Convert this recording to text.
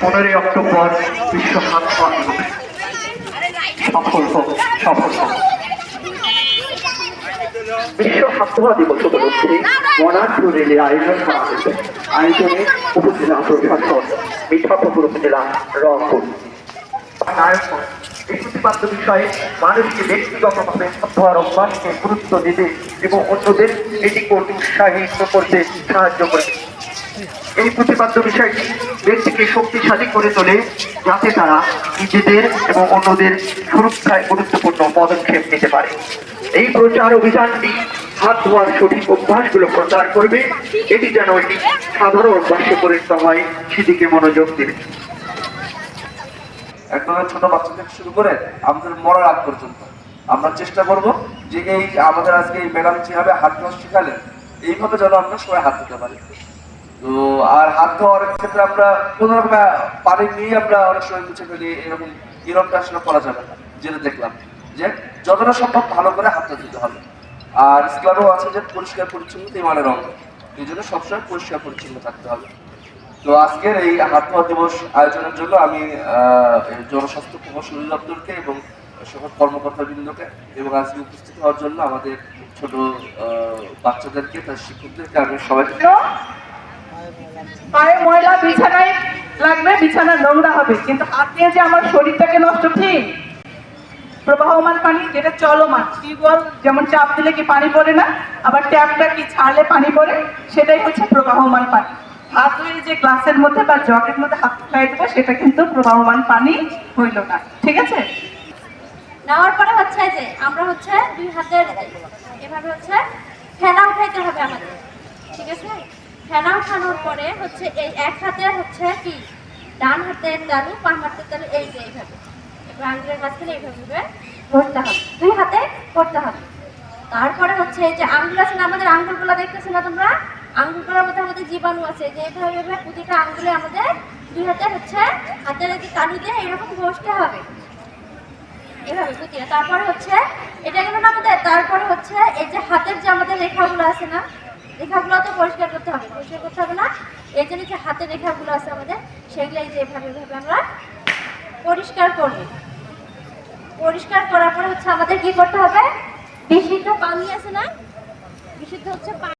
পনেরোই অক্টোবর বিশ্ব হাত সফল সফল বিশ্ব হাতোয়া দিবস উপলক্ষে মনারপুর রেলের আয়োজন করা হয়েছে। আয়োজনে উপজেলা প্রশাসন মিঠাপুকুর উপজেলা রংপুর। প্রতিপাদ্য বিষয়ে মানুষকে ব্যক্তিগতভাবে হাতোয়ার অভ্যাসকে গুরুত্ব দিতে এবং অন্যদের এটি করতে উৎসাহিত করতে সাহায্য করে। এই প্রতিপাদ্য বিষয়টি ব্যক্তিকে শক্তিশালী করে তোলে, যাতে তারা নিজেদের এবং অন্যদের সুরক্ষায় গুরুত্বপূর্ণ পদক্ষেপ নিতে পারে। এই প্রচার অভিযানটি হাত ধোয়ার সঠিক অভ্যাসগুলো প্রচার করবে। এটি যেন একটি সাধারণ অভ্যাসে পরিণত হয়, সেদিকে মনোযোগ দেবে ছোট বাচ্চা থেকে শুরু করে আমাদের মরার আগ পর্যন্ত। আমরা চেষ্টা করব যে এই আমাদের আজকে এই ম্যাডাম যেভাবে হাত ধোয়া এইভাবে যেন আমরা সবাই হাত দিতে পারি। তো, আর হাত ধোয়ার ক্ষেত্রে আমরা কোনো রকম পানি নিয়ে আমরা অনেক সময় মুছে ফেলি, এরকম এরকমটা আসলে করা যাবে না, যেটা দেখলাম। যে যতটা সম্ভব ভালো করে হাতটা দিতে হবে। আর ইসলামও আছে যে পরিষ্কার পরিচ্ছন্নতা ইমানের অঙ্গ। এই জন্য সবসময় পরিষ্কার, পরিচ্ছন্ন থাকতে হবে। তো আজকের এই হাত ধোয়া দিবস আয়োজনের জন্য আমি জনস্বাস্থ্য প্রকৌশল অধিদপ্তরকে এবং সকল কর্মকর্তাবৃন্দকে এবং আজকে উপস্থিত হওয়ার জন্য আমাদের ছোট বাচ্চাদেরকে, তার শিক্ষকদেরকে আমি সবাইকে পায়ে ময়লা, বিছানায় লাগবে বিছানা নোংরা হবে। কিন্তু হাত দিয়ে যে আমার শরীরটাকে নষ্ট, ঠিক? প্রবাহমান পানি, যেটা চলমান। টিউবওয়েল যেমন চাপ দিলে কি পানি পড়ে না? আবার ট্যাপটা কি ছাড়লে পানি পড়ে? সেটাই হচ্ছে প্রবাহমান পানি। হাত যে গ্লাসের মধ্যে বা জগের মধ্যে হাত খাই দেবো, সেটা কিন্তু প্রবাহমান পানি হইল না। ঠিক আছে? নেওয়ার পরে হচ্ছে যে আমরা হচ্ছে দুই হাতের এভাবে হচ্ছে ফেনা উঠাইতে হবে আমাদের। ঠিক আছে? ফেনা উঠানোর পরে হচ্ছে এই এক হাতে হচ্ছে কি? ডান হাতের তালু বাম হাতের তালু এই যে এইভাবে। এবার আঙ্গুলের এইভাবে দুই হাতে করতে হবে। তারপরে হচ্ছে যে আঙ্গুল আছে না, আমাদের আঙ্গুলগুলো দেখতেছে না তোমরা? আঙ্গুলগুলোর মধ্যে আমাদের জীবাণু আছে। যে এইভাবে প্রতিটা আঙ্গুলে আমাদের দুই হাতে হচ্ছে হাতের তালু দিয়ে এরকম বসতে হবে। এভাবে তারপরে হচ্ছে, এটা গেল না আমাদের? তারপরে হচ্ছে এই যে হাতের যে আমাদের রেখাগুলো আছে না, রেখাগুলো তো পরিষ্কার করতে হবে। পরিষ্কার করতে হবে না। এই যে নিচে হাতের রেখাগুলো আছে আমাদের সেগুলো এই যে এভাবে আমরা পরিষ্কার করব। পরিষ্কার করার পরে হচ্ছে আমাদের কি করতে হবে? বিশুদ্ধ পানি আছে না? বিশুদ্ধ হচ্ছে